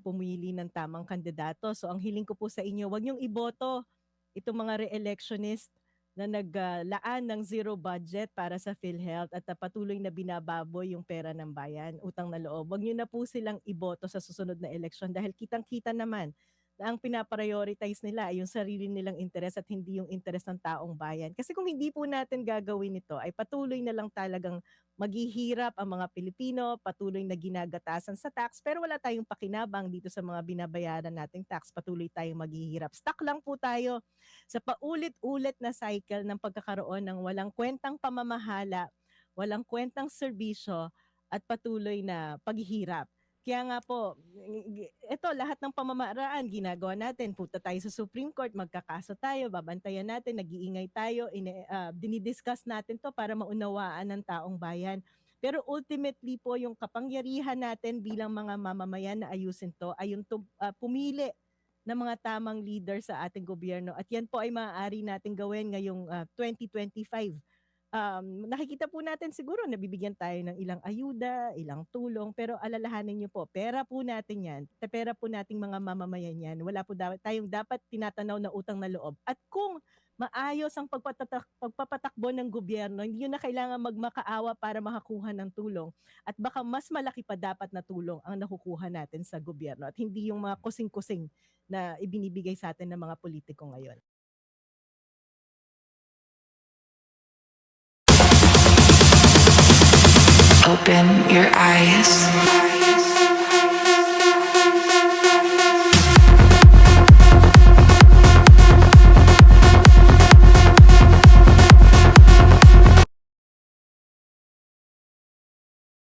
kayang pumili ng tamang kandidato. So ang hiling ko po sa inyo, wag niyong iboto itong mga re-electionist na naglaan ng zero budget para sa PhilHealth at patuloy na binababoy yung pera ng bayan, utang na loob. Wag niyo na po silang iboto sa susunod na eleksyon dahil kitang-kita naman na ang pinaprioritize nila ay yung sarili nilang interes at hindi yung interes ng taong bayan. Kasi kung hindi po natin gagawin ito, ay patuloy na lang talagang maghihirap ang mga Pilipino, patuloy na ginagatasan sa tax, pero wala tayong pakinabang dito sa mga binabayaran nating tax, patuloy tayong maghihirap. Stuck lang po tayo sa paulit-ulit na cycle ng pagkakaroon ng walang kwentang pamamahala, walang kwentang serbisyo, at patuloy na paghihirap. Kaya nga po, ito lahat ng pamamaraan ginagawa natin. Punta tayo sa Supreme Court, magkakaso tayo, babantayan natin, nag-iingay tayo, ine, ah, dinidiscuss natin to para maunawaan ng taong bayan. Pero ultimately po, yung kapangyarihan natin bilang mga mamamayan na ayusin to ay yung tum- ah, pumili ng mga tamang leader sa ating gobyerno. At yan po ay maaari natin gawin ngayong ah, 2025 um, nakikita po natin siguro nabibigyan tayo ng ilang ayuda, ilang tulong, pero alalahanin niyo po, pera po natin yan, pera po nating mga mamamayan yan, wala po dapat, tayong dapat tinatanaw na utang na loob. At kung maayos ang pagpatatak, pagpapatakbo ng gobyerno, hindi na kailangan magmakaawa para makakuha ng tulong. At baka mas malaki pa dapat na tulong ang nakukuha natin sa gobyerno at hindi yung mga kusing-kusing na ibinibigay sa atin ng mga politiko ngayon. Open your eyes.